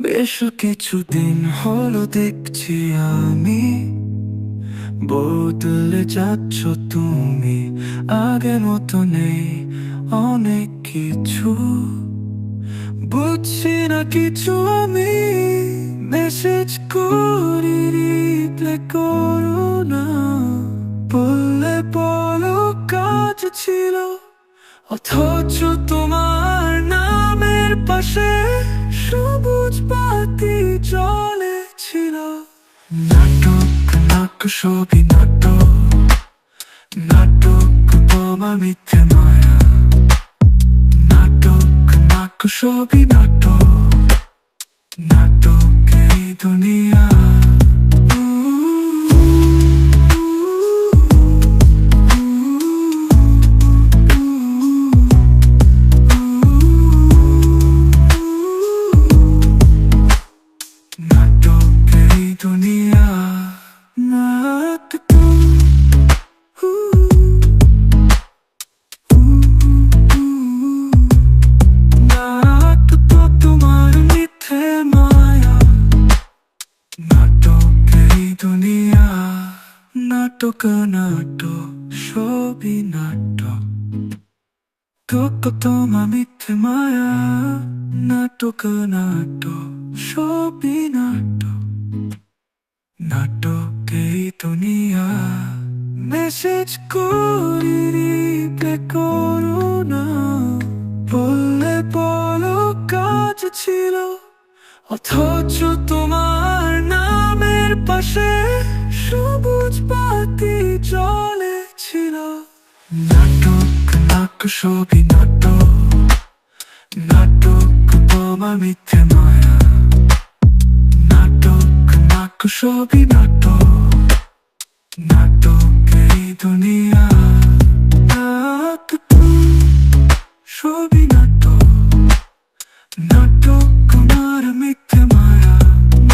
বেশ কিছুদিন হলো দেখছি আমি। বদলে যাচ্ছ তুমি আগের মতো নেই অনেক কিছু। বুঝছি না কিছু আমি মেসেজ করি রিপ্লে করো না। বললে বলো, কাজ ছিল। অথচ তোমার নামের পাশে সবুজ বাতি ছিল নাটক নাটক সবই নাটক। নাটক তোমা মিথ্যে মায়া। নাটক নাটক সবই নাটক। নাটক এই দুনিয়া। নাটক নাটক, সবই নাটক। মিথ্যে মায়া, নাটক নাটক, সবই নাটক। নাটক দুনিয়া মেসেজ করি করো না। বললে বলো, কাজ ছিল, অথচ তোমার নামের পাশে নাটক নাট্য সবই নাট্য নাটক, বোমা, মিথ্যে মায়া। নাটক নাট্য সবই নাট্য নাটক এই দুনিয়া। নাটক সবই নাট্য নাটক আমার মিথ্যে মায়া।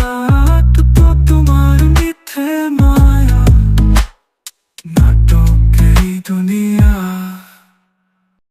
নাটক তোমার মিথ্যে মায়া। নাটক এই দুনিয়া।